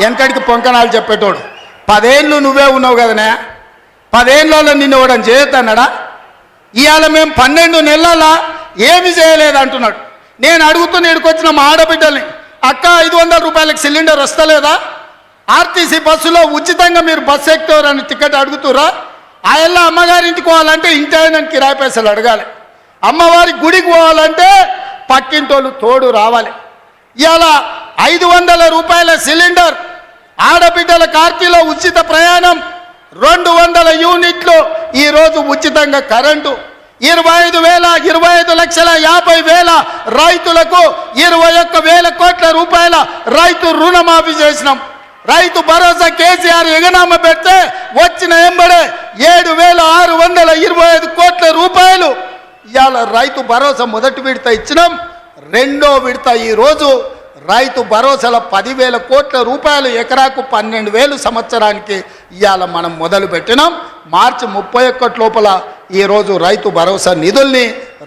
వెనకడికి పొంకనాలు చెప్పేటోడు. పదేళ్ళు నువ్వే ఉన్నావు కదనే? పదేళ్ళలో నిన్ను ఇవ్వడం చేయొద్దన్నాడా? ఇవాళ మేము పన్నెండు నెలల ఏమి చేయలేదు అంటున్నాడు నేను అడుగుతున్న ఇక్కడికొచ్చిన మా ఆడబిడ్డల్ని అక్క ఐదు వందల రూపాయలకి సిలిండర్ వస్తలేదా? ఆర్టీసీ బస్సులో ఉచితంగా మీరు బస్సు ఎక్కుతారని టికెట్ అడుగుతురా? ఆ ఎల్ల అమ్మగారింటికి పోవాలంటే ఇంటైనా కిరాయి పైసలు అడగాలి. అమ్మవారి గుడికి పోవాలంటే పక్కింటోళ్ళు తోడు రావాలి. ఇవాళ ఐదు వందల రూపాయల సిలిండర్ ఆడబిడ్డల కార్తీలో ఉచిత ప్రయాణం. రెండు వందల యూనిట్లు ఈరోజు ఉచితంగా కరెంటు. ఇరవై ఐదు వేల ఇరవై ఐదు లక్షల యాభై వేల రైతులకు ఇరవై ఒక్క వేల కోట్ల రూపాయల రైతు రుణమాఫీ చేసినాం. రైతు భరోసా కేసీఆర్ ఎగనామ పెడితే వచ్చిన ఎంబడే ఏడు వేల ఆరు వందల ఇరవై ఐదు కోట్ల రూపాయలు. ఇవాళ రైతు భరోసా మొదటి విడత ఇచ్చినాం. రెండో విడత ఈరోజు రైతు భరోసాల పదివేల కోట్ల రూపాయలు ఎకరాకు పన్నెండు వేలు సంవత్సరానికి ఇవాళ మనం మొదలుపెట్టినాం మార్చి ముప్పై ఒక్కటి లోపల ఈరోజు రైతు భరోసా నిధుల్ని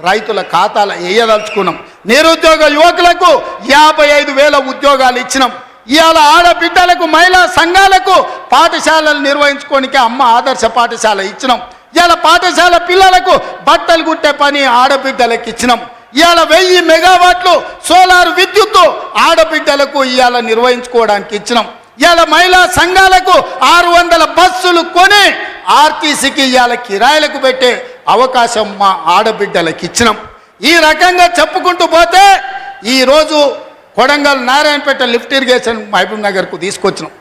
రైతుల ఖాతాలో వేయదలుచుకున్నాం నిరుద్యోగ యువకులకు యాభై ఐదు వేల ఉద్యోగాలు ఇచ్చినాం. ఇవాళ ఆడబిడ్డలకు మహిళా సంఘాలకు పాఠశాలలు నిర్వహించుకోనికి అమ్మ ఆదర్శ పాఠశాల ఇచ్చినాం. ఇవాళ పాఠశాల పిల్లలకు బట్టలు కుట్టే పని ఆడబిడ్డలకు ఇచ్చినాం. ఇవాళ వెయ్యి మెగావాట్లు సోలార్ విద్యుత్తు ఆడబిడ్డలకు ఇవాళ నిర్వహించుకోవడానికి ఇచ్చినాం. ఇవాళ మహిళా సంఘాలకు ఆరు వందల బస్సులు కొని ఆర్టీసీకి ఇవాళ కిరాయిలకు పెట్టే అవకాశం మా ఆడబిడ్డలకు ఇచ్చినాం. ఈ రకంగా చెప్పుకుంటూ పోతే ఈరోజు కొడంగల్ నారాయణపేట లిఫ్ట్ ఇరిగేషన్ మహబూబ్ నగర్కు తీసుకొచ్చినాం.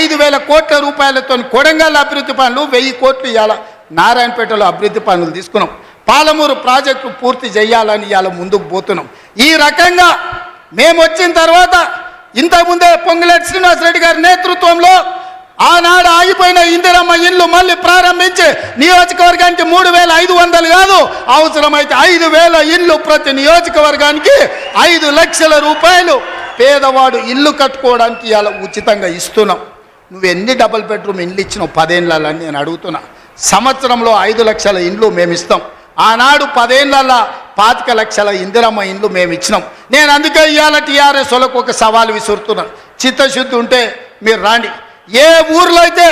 ఐదు వేల కోట్ల రూపాయలతో కొడంగల్ అభివృద్ధి పనులు వెయ్యి కోట్లు ఇవాళ నారాయణపేటలో అభివృద్ధి పనులు తీసుకున్నాం. పాలమూరు ప్రాజెక్టు పూర్తి చేయాలని ఇవాళ ముందుకు పోతున్నాం. ఈ రకంగా మేము వచ్చిన తర్వాత ఇంతకుముందే పొంగులేటి శ్రీనివాసరెడ్డి గారి నేతృత్వంలో ఆనాడు ఆగిపోయిన ఇందిరమ్మ ఇల్లు మళ్ళీ ప్రారంభించి నియోజకవర్గానికి మూడు వేల ఐదు వందలు కాదు అవసరమైతే ఐదు వేల ఇల్లు ప్రతి నియోజకవర్గానికి ఐదు లక్షల రూపాయలు పేదవాడు ఇల్లు కట్టుకోవడానికి ఇలా ఉచితంగా ఇస్తున్నాం. నువ్వు ఎన్ని డబుల్ బెడ్రూమ్ ఇండ్లు ఇచ్చినావు పదేళ్ళని నేను అడుగుతున్నా. సంవత్సరంలో ఐదు లక్షల ఇండ్లు మేము ఇస్తాం ఆనాడు పదేళ్ళ పాతిక లక్షల ఇందిరమ్మ ఇండ్లు మేము ఇచ్చినాం. నేను అందుకే ఇవాళ టీఆర్ఎస్ వాళ్ళకు ఒక సవాల్ విసురుతున్నాను చిత్తశుద్ధి ఉంటే మీరు రాండి. ఏ ఊర్లో అయితే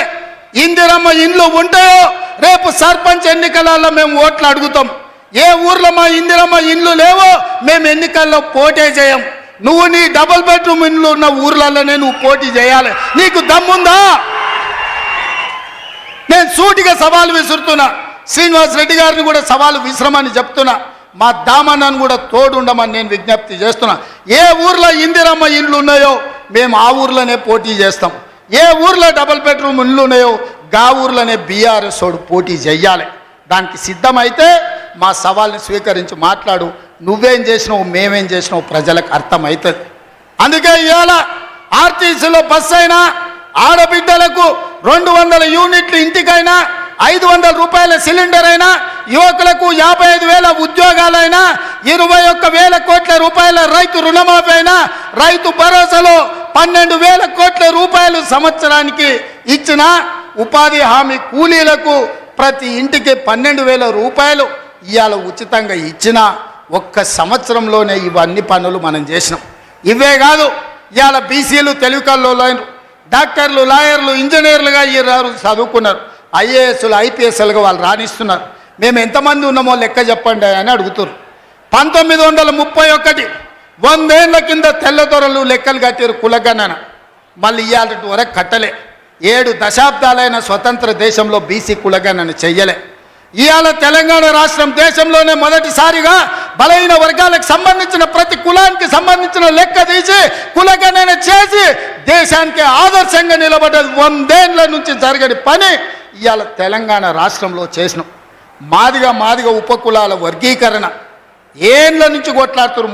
ఇందిరమ్మ ఇండ్లు ఉంటాయో రేపు సర్పంచ్ ఎన్నికలలో మేము ఓట్లు అడుగుతాం. ఏ ఊర్లో మా ఇందిరమ్మ ఇండ్లు లేవో మేము ఎన్నికల్లో పోటీ చేయం. నువ్వు నీ డబుల్ బెడ్రూమ్ ఇండ్లు ఉన్న ఊర్లలోనే నువ్వు పోటీ చేయాలి. నీకు దమ్ముందా? నేను సూటిగా సవాలు విసురుతున్నా. శ్రీనివాస్ రెడ్డి గారిని కూడా సవాలు విశ్రమని చెప్తున్నా. మా దామన్నను కూడా తోడుండమని నేను విజ్ఞప్తి చేస్తున్నా. ఏ ఊర్లో ఇందిరమ్మ ఇండ్లు ఉన్నాయో మేము ఆ ఊర్లోనే పోటీ చేస్తాం. ఏ ఊర్లో డబుల్ బెడ్రూమ్ ఇండ్లు ఉన్నాయో గా ఊర్లోనే బీఆర్ఎస్ వాడు పోటీ చెయ్యాలి దానికి సిద్ధమైతే మా సవాల్ని స్వీకరించి మాట్లాడు. నువ్వేం చేసినావు మేమేం చేసినావు ప్రజలకు అర్థమవుతుంది అందుకే ఇవాళ ఆర్టీసీలో బస్ అయినా ఆడబిడ్డలకు రెండు వందల యూనిట్లు ఇంటికైనా ఐదు వందల రూపాయల సిలిండర్ అయినా యువకులకు యాభై ఐదు వేల ఉద్యోగాలైనా ఇరవై ఒక్క వేల కోట్ల రూపాయల రైతు రుణమాఫీ అయినా రైతు భరోసాలో పన్నెండు వేల కోట్ల రూపాయలు సంవత్సరానికి ఇచ్చిన ఉపాధి హామీ కూలీలకు ప్రతి ఇంటికి పన్నెండు వేల రూపాయలు ఇవాళ ఉచితంగా ఇచ్చిన ఒక్క సంవత్సరంలోనే ఇవన్నీ పనులు మనం చేసినాం. ఇవే కాదు ఇవాళ బీసీలు తెలుగుకల్లో డాక్టర్లు లాయర్లు ఇంజనీర్లుగా ఈ చదువుకున్నారు. ఐఏఎస్లు ఐపీఎస్ఎల్గా వాళ్ళు రాణిస్తున్నారు. మేము ఎంతమంది ఉన్నామో లెక్క చెప్పండి అని అడుగుతారు పంతొమ్మిది వందల ముప్పై ఒకటి వందేళ్ళ కింద తెల్లదొరలు లెక్కలు కట్టారు కులగణన. మళ్ళీ ఇయ్యాలటి వరకు కట్టలే. ఏడు దశాబ్దాలైన స్వతంత్ర దేశంలో బీసీ కులగణన చెయ్యలే. ఇవాళ తెలంగాణ రాష్ట్రం దేశంలోనే మొదటిసారిగా బలహీన వర్గాలకు సంబంధించిన ప్రతి కులానికి సంబంధించిన లెక్క తీసి కులగణన చేసి దేశానికి ఆదర్శంగా నిలబడ్డది. వందేళ్ళ నుంచి జరగని పని ఇవాళ తెలంగాణ రాష్ట్రంలో చేసినాం మాదిగా మాదిగా ఉపకులాల వర్గీకరణ. ఏండ్ల నుంచి కొట్లాడుతున్నారు